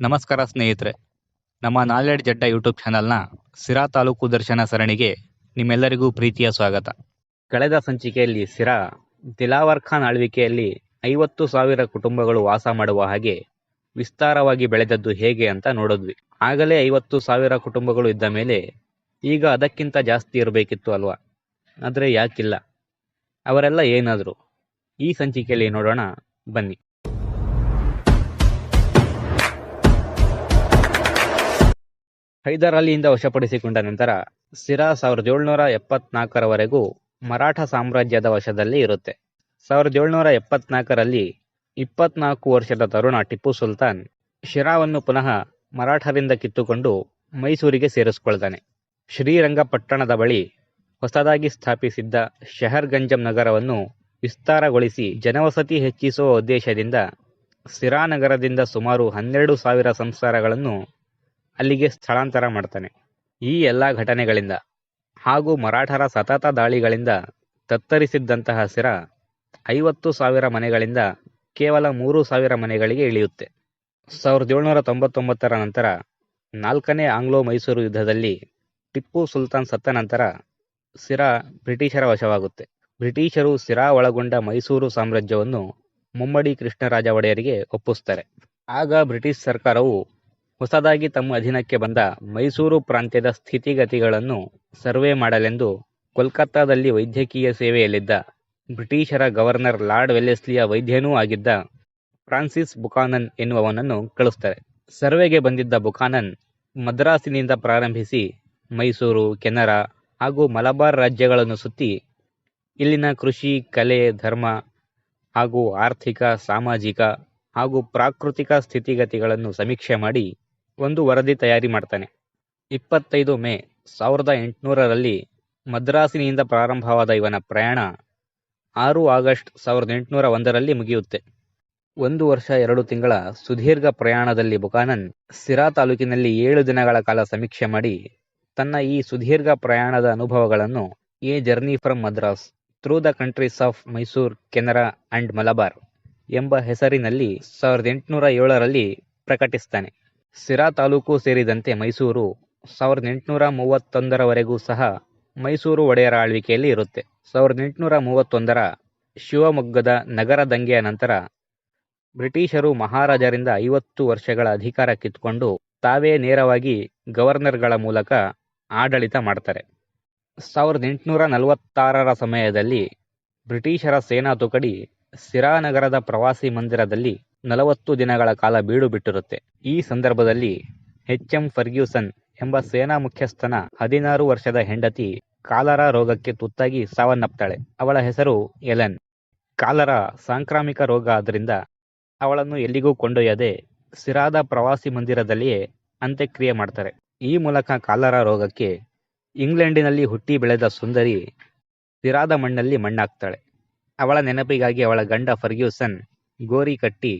ನಮಸ್ಕಾರ ಸ್ನೇಹಿತರೆ. ನಮ್ಮ ನಾಲೆಡ್ ಜಡ್ಡ ಯೂಟ್ಯೂಬ್ ಚಾನಲ್ನ ಸಿರಾ ತಾಲೂಕು ದರ್ಶನ ಸರಣಿಗೆ ನಿಮ್ಮೆಲ್ಲರಿಗೂ ಪ್ರೀತಿಯ ಸ್ವಾಗತ. ಕಳೆದ ಸಂಚಿಕೆಯಲ್ಲಿ ಸಿರಾ ದಿಲಾವರ್ ಖಾನ್ ಆಳ್ವಿಕೆಯಲ್ಲಿ ಐವತ್ತು ಸಾವಿರ ಕುಟುಂಬಗಳು ವಾಸ ಮಾಡುವ ಹಾಗೆ ವಿಸ್ತಾರವಾಗಿ ಬೆಳೆದದ್ದು ಹೇಗೆ ಅಂತ ನೋಡಿದ್ವಿ. ಆಗಲೇ ಐವತ್ತು ಸಾವಿರ ಕುಟುಂಬಗಳು ಇದ್ದ ಮೇಲೆ ಈಗ ಅದಕ್ಕಿಂತ ಜಾಸ್ತಿ ಇರಬೇಕಿತ್ತು ಅಲ್ವಾ? ಆದರೆ ಯಾಕಿಲ್ಲ. ಅವರೆಲ್ಲ ಏನಾದರೂ? ಈ ಸಂಚಿಕೆಯಲ್ಲಿ ನೋಡೋಣ. ಬನ್ನಿ. ಹೈದರ್ ಅಲಿಯಿಂದ ವಶಪಡಿಸಿಕೊಂಡ ನಂತರ ಸಿರಾ ಸಾವಿರದ ಏಳುನೂರ ಎಪ್ಪತ್ನಾಲ್ಕರವರೆಗೂ ಮರಾಠ ಸಾಮ್ರಾಜ್ಯದ ವಶದಲ್ಲಿ ಇರುತ್ತೆ. ಸಾವಿರದ ಏಳುನೂರ ಎಪ್ಪತ್ನಾಲ್ಕರಲ್ಲಿ ಇಪ್ಪತ್ನಾಲ್ಕು ವರ್ಷದ ತರುಣ ಟಿಪ್ಪು ಸುಲ್ತಾನ್ ಶಿರಾವನ್ನು ಪುನಃ ಮರಾಠರಿಂದ ಕಿತ್ತುಕೊಂಡು ಮೈಸೂರಿಗೆ ಸೇರಿಸಿಕೊಳ್ತಾನೆ. ಶ್ರೀರಂಗಪಟ್ಟಣದ ಬಳಿ ಹೊಸದಾಗಿ ಸ್ಥಾಪಿಸಿದ್ದ ಶಹರ್ಗಂಜಂ ನಗರವನ್ನು ವಿಸ್ತಾರಗೊಳಿಸಿ ಜನವಸತಿ ಹೆಚ್ಚಿಸುವ ಉದ್ದೇಶದಿಂದ ಸಿರಾ ನಗರದಿಂದ ಸುಮಾರು ಹನ್ನೆರಡು ಸಾವಿರ ಸಂಸಾರಗಳನ್ನು ಅಲ್ಲಿಗೆ ಸ್ಥಳಾಂತರ ಮಾಡ್ತಾನೆ. ಈ ಎಲ್ಲ ಘಟನೆಗಳಿಂದ ಹಾಗೂ ಮರಾಠರ ಸತತ ದಾಳಿಗಳಿಂದ ತತ್ತರಿಸಿದ್ದಂತಹ ಸಿರ ಐವತ್ತು ಸಾವಿರ ಮನೆಗಳಿಂದ ಕೇವಲ ಮೂರು ಸಾವಿರ ಮನೆಗಳಿಗೆ ಇಳಿಯುತ್ತೆ. ಸಾವಿರದ ಏಳ್ನೂರ ತೊಂಬತ್ತೊಂಬತ್ತರ ನಂತರ ನಾಲ್ಕನೇ ಆಂಗ್ಲೋ ಮೈಸೂರು ಯುದ್ಧದಲ್ಲಿ ಟಿಪ್ಪು ಸುಲ್ತಾನ್ ಸತ್ತ ನಂತರ ಸಿರಾ ಬ್ರಿಟಿಷರ ವಶವಾಗುತ್ತೆ. ಬ್ರಿಟಿಷರು ಸಿರಾ ಒಳಗೊಂಡ ಮೈಸೂರು ಸಾಮ್ರಾಜ್ಯವನ್ನು ಮುಮ್ಮಡಿ ಕೃಷ್ಣರಾಜ ಒಡೆಯರಿಗೆ ಒಪ್ಪಿಸ್ತಾರೆ. ಆಗ ಬ್ರಿಟಿಷ್ ಸರ್ಕಾರವು ಹೊಸದಾಗಿ ತಮ್ಮ ಅಧೀನಕ್ಕೆ ಬಂದ ಮೈಸೂರು ಪ್ರಾಂತ್ಯದ ಸ್ಥಿತಿಗತಿಗಳನ್ನು ಸರ್ವೆ ಮಾಡಲೆಂದು ಕೋಲ್ಕತ್ತಾದಲ್ಲಿ ವೈದ್ಯಕೀಯ ಸೇವೆಯಲ್ಲಿದ್ದ ಬ್ರಿಟಿಷರ ಗವರ್ನರ್ ಲಾರ್ಡ್ ವೆಲ್ಲೆಸ್ಲಿಯ ವೈದ್ಯನೂ ಆಗಿದ್ದ ಫ್ರಾನ್ಸಿಸ್ ಬುಕಾನನ್ ಎನ್ನುವವನನ್ನು ಕಳಿಸ್ತಾರೆ. ಸರ್ವೆಗೆ ಬಂದಿದ್ದ ಬುಕಾನನ್ ಮದ್ರಾಸಿನಿಂದ ಪ್ರಾರಂಭಿಸಿ ಮೈಸೂರು, ಕೆನರಾ ಹಾಗೂ ಮಲಬಾರ್ ರಾಜ್ಯಗಳನ್ನು ಸುತ್ತಿ ಇಲ್ಲಿನ ಕೃಷಿ, ಕಲೆ, ಧರ್ಮ ಹಾಗೂ ಆರ್ಥಿಕ, ಸಾಮಾಜಿಕ ಹಾಗೂ ಪ್ರಾಕೃತಿಕ ಸ್ಥಿತಿಗತಿಗಳನ್ನು ಸಮೀಕ್ಷೆ ಮಾಡಿ ಒಂದು ವರದಿ ತಯಾರಿ ಮಾಡ್ತಾನೆ. ಇಪ್ಪತ್ತೈದು ಮೇ ಸಾವಿರದ ಎಂಟುನೂರರಲ್ಲಿ ಮದ್ರಾಸಿನಿಂದ ಪ್ರಾರಂಭವಾದ ಇವನ ಪ್ರಯಾಣ ಆರು ಆಗಸ್ಟ್ ಸಾವಿರದ ಎಂಟುನೂರ ಒಂದರಲ್ಲಿ ಮುಗಿಯುತ್ತೆ. ಒಂದು ವರ್ಷ ಎರಡು ತಿಂಗಳ ಸುದೀರ್ಘ ಪ್ರಯಾಣದಲ್ಲಿ ಬುಕಾನನ್ ಸಿರಾ ತಾಲೂಕಿನಲ್ಲಿ ಏಳು ದಿನಗಳ ಕಾಲ ಸಮೀಕ್ಷೆ ಮಾಡಿ ತನ್ನ ಈ ಸುದೀರ್ಘ ಪ್ರಯಾಣದ ಅನುಭವಗಳನ್ನು a journey from Madras, through the countries of Mysore, Canara and Malabar ಎಂಬ ಹೆಸರಿನಲ್ಲಿ ಸಾವಿರದ ಎಂಟುನೂರ ಏಳರಲ್ಲಿ ಪ್ರಕಟಿಸ್ತಾನೆ. ಸಿರಾ ತಾಲೂಕು ಸೇರಿದಂತೆ ಮೈಸೂರು ಸಾವಿರದ ಎಂಟುನೂರ ಮೂವತ್ತೊಂದರವರೆಗೂ ಸಹ ಮೈಸೂರು ಒಡೆಯರ ಆಳ್ವಿಕೆಯಲ್ಲಿ ಇರುತ್ತೆ. ಸಾವಿರದ ಎಂಟುನೂರ ಮೂವತ್ತೊಂದರ ಶಿವಮೊಗ್ಗದ ನಗರ ದಂಗೆಯ ನಂತರ ಬ್ರಿಟಿಷರು ಮಹಾರಾಜರಿಂದ ಐವತ್ತು ವರ್ಷಗಳ ಅಧಿಕಾರ ಕಿತ್ಕೊಂಡು ತಾವೇ ನೇರವಾಗಿ ಗವರ್ನರ್ಗಳ ಮೂಲಕ ಆಡಳಿತ ಮಾಡ್ತಾರೆ. ಸಾವಿರದ ಎಂಟುನೂರ ನಲವತ್ತಾರರ ಸಮಯದಲ್ಲಿ ಬ್ರಿಟಿಷರ ಸೇನಾ ತುಕಡಿ ಸಿರಾ ನಗರದ ಪ್ರವಾಸಿ ಮಂದಿರದಲ್ಲಿ ನಲವತ್ತು ದಿನಗಳ ಕಾಲ ಬೀಡು ಬಿಟ್ಟಿರುತ್ತೆ. ಈ ಸಂದರ್ಭದಲ್ಲಿ ಎಚ್ ಎಂ ಫರ್ಗ್ಯೂಸನ್ ಎಂಬ ಸೇನಾ ಮುಖ್ಯಸ್ಥನ ಹದಿನಾರು ವರ್ಷದ ಹೆಂಡತಿ ಕಾಲರ ರೋಗಕ್ಕೆ ತುತ್ತಾಗಿ ಸಾವನ್ನಪ್ತಾಳೆ. ಅವಳ ಹೆಸರು ಎಲೆನ್. ಕಾಲರ ಸಾಂಕ್ರಾಮಿಕ ರೋಗ ಆದ್ದರಿಂದ ಅವಳನ್ನು ಎಲ್ಲಿಗೂ ಕೊಂಡೊಯ್ಯದೆ ಸಿರಾದ ಪ್ರವಾಸಿ ಮಂದಿರದಲ್ಲಿಯೇ ಅಂತ್ಯಕ್ರಿಯೆ ಮಾಡ್ತಾರೆ. ಈ ಮೂಲಕ ಕಾಲರ ರೋಗಕ್ಕೆ ಇಂಗ್ಲೆಂಡಿನಲ್ಲಿ ಹುಟ್ಟಿ ಬೆಳೆದ ಸುಂದರಿ ಸಿರಾದ ಮಣ್ಣಲ್ಲಿ ಮಣ್ಣಾಗ್ತಾಳೆ. ಅವಳ ನೆನಪಿಗಾಗಿ ಅವಳ ಗಂಡ ಫರ್ಗ್ಯೂಸನ್ ಗೋರಿ ಕಟ್ಟಿ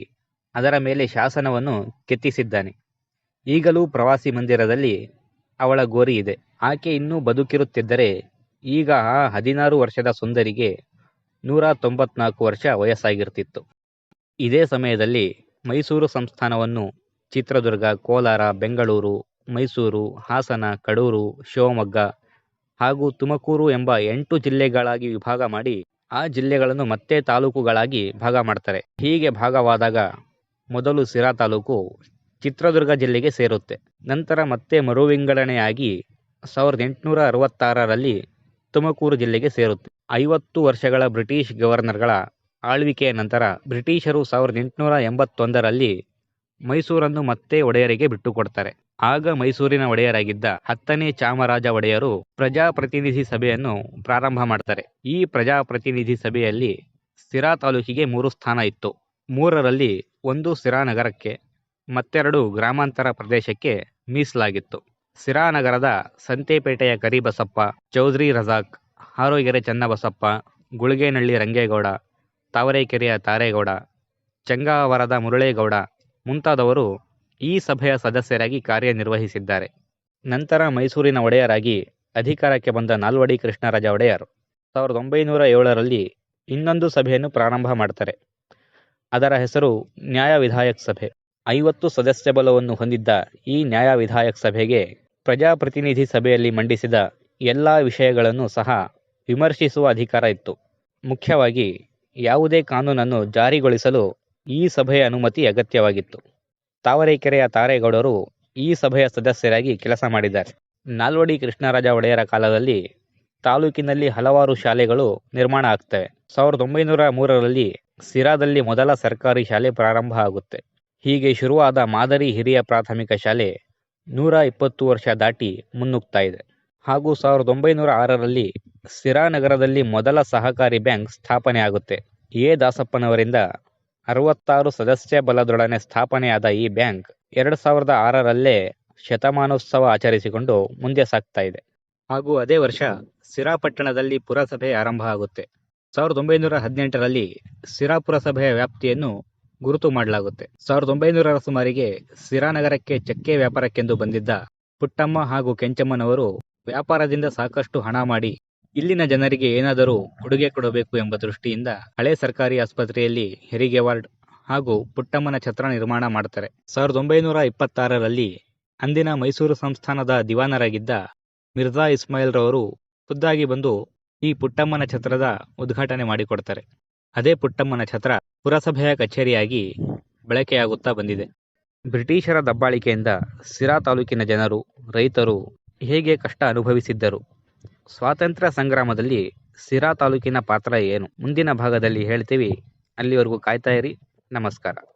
ಅದರ ಮೇಲೆ ಶಾಸನವನ್ನು ಕೆತ್ತಿಸಿದ್ದಾನೆ. ಈಗಲೂ ಪ್ರವಾಸಿ ಮಂದಿರದಲ್ಲಿ ಅವಳ ಗೋರಿ ಇದೆ. ಆಕೆ ಇನ್ನೂ ಬದುಕಿರುತ್ತಿದ್ದರೆ ಈಗ ಆ ಹದಿನಾರು ವರ್ಷದ ಸುಂದರಿಗೆ ನೂರ ತೊಂಬತ್ನಾಲ್ಕು ವರ್ಷ ವಯಸ್ಸಾಗಿರ್ತಿತ್ತು. ಇದೇ ಸಮಯದಲ್ಲಿ ಮೈಸೂರು ಸಂಸ್ಥಾನವನ್ನು ಚಿತ್ರದುರ್ಗ, ಕೋಲಾರ, ಬೆಂಗಳೂರು, ಮೈಸೂರು, ಹಾಸನ, ಕಡೂರು, ಶಿವಮೊಗ್ಗ ಹಾಗೂ ತುಮಕೂರು ಎಂಬ ಎಂಟು ಜಿಲ್ಲೆಗಳಾಗಿ ವಿಭಾಗ ಮಾಡಿ ಆ ಜಿಲ್ಲೆಗಳನ್ನು ಮತ್ತೆ ತಾಲೂಕುಗಳಾಗಿ ಭಾಗ ಮಾಡ್ತಾರೆ. ಹೀಗೆ ಭಾಗವಾದಾಗ ಮೊದಲು ಸಿರಾ ತಾಲೂಕು ಚಿತ್ರದುರ್ಗ ಜಿಲ್ಲೆಗೆ ಸೇರುತ್ತೆ. ನಂತರ ಮತ್ತೆ ಮರುವಿಂಗಡಣೆಯಾಗಿ ಸಾವಿರದ ಎಂಟುನೂರ ಅರವತ್ತಾರರಲ್ಲಿ ತುಮಕೂರು ಜಿಲ್ಲೆಗೆ ಸೇರುತ್ತೆ. ಐವತ್ತು ವರ್ಷಗಳ ಬ್ರಿಟಿಷ್ ಗವರ್ನರ್ಗಳ ಆಳ್ವಿಕೆಯ ನಂತರ ಬ್ರಿಟಿಷರು ಸಾವಿರದ ಎಂಟುನೂರ ಎಂಬತ್ತೊಂದರಲ್ಲಿ ಮೈಸೂರನ್ನು ಮತ್ತೆ ಒಡೆಯರಿಗೆ ಬಿಟ್ಟುಕೊಡ್ತಾರೆ. ಆಗ ಮೈಸೂರಿನ ಒಡೆಯರಾಗಿದ್ದ ಹತ್ತನೇ ಚಾಮರಾಜ ಒಡೆಯರು ಪ್ರಜಾಪ್ರತಿನಿಧಿ ಸಭೆಯನ್ನು ಪ್ರಾರಂಭ ಮಾಡ್ತಾರೆ. ಈ ಪ್ರಜಾಪ್ರತಿನಿಧಿ ಸಭೆಯಲ್ಲಿ ಸಿರಾ ತಾಲೂಕಿಗೆ ಮೂರು ಸ್ಥಾನ ಇತ್ತು. ಮೂರರಲ್ಲಿ ಒಂದು ಸಿರಾ ನಗರಕ್ಕೆ ಮತ್ತೆರಡು ಗ್ರಾಮಾಂತರ ಪ್ರದೇಶಕ್ಕೆ ಮೀಸಲಾಗಿತ್ತು. ಸಿರಾ ನಗರದ ಸಂತೆಪೇಟೆಯ ಕರಿಬಸಪ್ಪ, ಚೌಧರಿ ರಜಾಕ್, ಹಾರೋಗೆರೆ ಚನ್ನಬಸಪ್ಪ ಗುಳಿಗೇನಹಳ್ಳಿ ರಂಗೇಗೌಡ, ತಾವರೆಕೆರೆಯ ತಾರೇಗೌಡ, ಚಂಗಾವರದ ಮುರಳೇಗೌಡ ಮುಂತಾದವರು ಈ ಸಭೆಯ ಸದಸ್ಯರಾಗಿ ಕಾರ್ಯನಿರ್ವಹಿಸಿದ್ದಾರೆ. ನಂತರ ಮೈಸೂರಿನ ಒಡೆಯರಾಗಿ ಅಧಿಕಾರಕ್ಕೆ ಬಂದ ನಾಲ್ವಡಿ ಕೃಷ್ಣರಾಜ ಒಡೆಯರ್. ಸಾವಿರದ ಒಂಬೈನೂರ ಏಳರಲ್ಲಿ ಇನ್ನೊಂದು ಸಭೆಯನ್ನು ಪ್ರಾರಂಭ ಮಾಡ್ತಾರೆ. ಅದರ ಹೆಸರು ನ್ಯಾಯ ವಿಧಾಯಕ್ ಸಭೆ. ಐವತ್ತು ಸದಸ್ಯ ಬಲವನ್ನು ಹೊಂದಿದ್ದ ಈ ನ್ಯಾಯ ವಿಧಾಯಕ ಸಭೆಗೆ ಪ್ರಜಾಪ್ರತಿನಿಧಿ ಸಭೆಯಲ್ಲಿ ಮಂಡಿಸಿದ ಎಲ್ಲ ವಿಷಯಗಳನ್ನು ಸಹ ವಿಮರ್ಶಿಸುವ ಅಧಿಕಾರ ಇತ್ತು. ಮುಖ್ಯವಾಗಿ ಯಾವುದೇ ಕಾನೂನನ್ನು ಜಾರಿಗೊಳಿಸಲು ಈ ಸಭೆಯ ಅನುಮತಿ ಅಗತ್ಯವಾಗಿತ್ತು. ತಾವರೆಕೆರೆಯ ತಾರೇಗೌಡರು ಈ ಸಭೆಯ ಸದಸ್ಯರಾಗಿ ಕೆಲಸ ಮಾಡಿದ್ದಾರೆ. ನಾಲ್ವಡಿ ಕೃಷ್ಣರಾಜ ಒಡೆಯರ ಕಾಲದಲ್ಲಿ ತಾಲೂಕಿನಲ್ಲಿ ಹಲವಾರು ಶಾಲೆಗಳು ನಿರ್ಮಾಣ ಆಗ್ತವೆ. ಸಾವಿರದ ಒಂಬೈನೂರ ಮೂರರಲ್ಲಿ ಸಿರಾದಲ್ಲಿ ಮೊದಲ ಸರ್ಕಾರಿ ಶಾಲೆ ಪ್ರಾರಂಭ ಆಗುತ್ತೆ. ಹೀಗೆ ಶುರುವಾದ ಮಾದರಿ ಹಿರಿಯ ಪ್ರಾಥಮಿಕ ಶಾಲೆ ನೂರ ಇಪ್ಪತ್ತು ವರ್ಷ ದಾಟಿ ಮುನ್ನುಗ್ತಾ ಇದೆ. ಹಾಗೂ ಸಾವಿರದ ಒಂಬೈನೂರ ಆರರಲ್ಲಿ ಸಿರಾ ನಗರದಲ್ಲಿ ಮೊದಲ ಸಹಕಾರಿ ಬ್ಯಾಂಕ್ ಸ್ಥಾಪನೆ ಆಗುತ್ತೆ. ಎ. ದಾಸಪ್ಪನವರಿಂದ ಅರವತ್ತಾರು ಸದಸ್ಯ ಬಲದೊಡನೆ ಸ್ಥಾಪನೆಯಾದ ಈ ಬ್ಯಾಂಕ್ ಎರಡು ಸಾವಿರದ ಆರರಲ್ಲೇ ಶತಮಾನೋತ್ಸವ ಆಚರಿಸಿಕೊಂಡು ಮುಂದೆ ಸಾಗ್ತಾ ಇದೆ. ಹಾಗೂ ಅದೇ ವರ್ಷ ಸಿರಾ ಪಟ್ಟಣದಲ್ಲಿ ಪುರಸಭೆ ಆರಂಭ ಆಗುತ್ತೆ. ಸಾವಿರದ ಒಂಬೈನೂರ ಹದಿನೆಂಟರಲ್ಲಿ ಸಿರಾ ಪುರಸಭೆಯ ವ್ಯಾಪ್ತಿಯನ್ನು ಗುರುತು ಮಾಡಲಾಗುತ್ತೆ. ಸಾವಿರದ ಒಂಬೈನೂರರ ಸುಮಾರಿಗೆ ಸಿರಾ ನಗರಕ್ಕೆ ಚಕ್ಕೆ ವ್ಯಾಪಾರಕ್ಕೆಂದು ಬಂದಿದ್ದ ಪುಟ್ಟಮ್ಮ ಹಾಗೂ ಕೆಂಚಮ್ಮನವರು ವ್ಯಾಪಾರದಿಂದ ಸಾಕಷ್ಟು ಹಣ ಮಾಡಿ ಇಲ್ಲಿನ ಜನರಿಗೆ ಏನಾದರೂ ಕೊಡುಗೆ ಕೊಡಬೇಕು ಎಂಬ ದೃಷ್ಟಿಯಿಂದ ಹಳೆ ಸರ್ಕಾರಿ ಆಸ್ಪತ್ರೆಯಲ್ಲಿ ಹೆರಿಗೆ ವಾರ್ಡ್ ಹಾಗೂ ಪುಟ್ಟಮ್ಮನ ಛತ್ರ ನಿರ್ಮಾಣ ಮಾಡ್ತಾರೆ. ಸಾವಿರದ ಒಂಬೈನೂರ ಇಪ್ಪತ್ತಾರರಲ್ಲಿ ಅಂದಿನ ಮೈಸೂರು ಸಂಸ್ಥಾನದ ದಿವಾನರಾಗಿದ್ದ ಮಿರ್ಜಾ ಇಸ್ಮಾಯಿಲ್ ರವರು ಖುದ್ದಾಗಿ ಬಂದು ಈ ಪುಟ್ಟಮ್ಮನ ಛತ್ರದ ಉದ್ಘಾಟನೆ ಮಾಡಿಕೊಡ್ತಾರೆ. ಅದೇ ಪುಟ್ಟಮ್ಮನ ಛತ್ರ ಪುರಸಭೆಯ ಕಚೇರಿಯಾಗಿ ಬಳಕೆಯಾಗುತ್ತಾ ಬಂದಿದೆ. ಬ್ರಿಟಿಷರ ದಬ್ಬಾಳಿಕೆಯಿಂದ ಸಿರಾ ತಾಲೂಕಿನ ಜನರು, ರೈತರು ಹೇಗೆ ಕಷ್ಟ ಅನುಭವಿಸಿದ್ದರು? ಸ್ವಾತಂತ್ರ್ಯ ಸಂಗ್ರಾಮದಲ್ಲಿ ಸಿರಾ ತಾಲೂಕಿನ ಪಾತ್ರ ಏನು? ಮುಂದಿನ ಭಾಗದಲ್ಲಿ ಹೇಳ್ತೀವಿ. ಅಲ್ಲಿವರೆಗೂ ಕಾಯ್ತಾ ಇರಿ. ನಮಸ್ಕಾರ.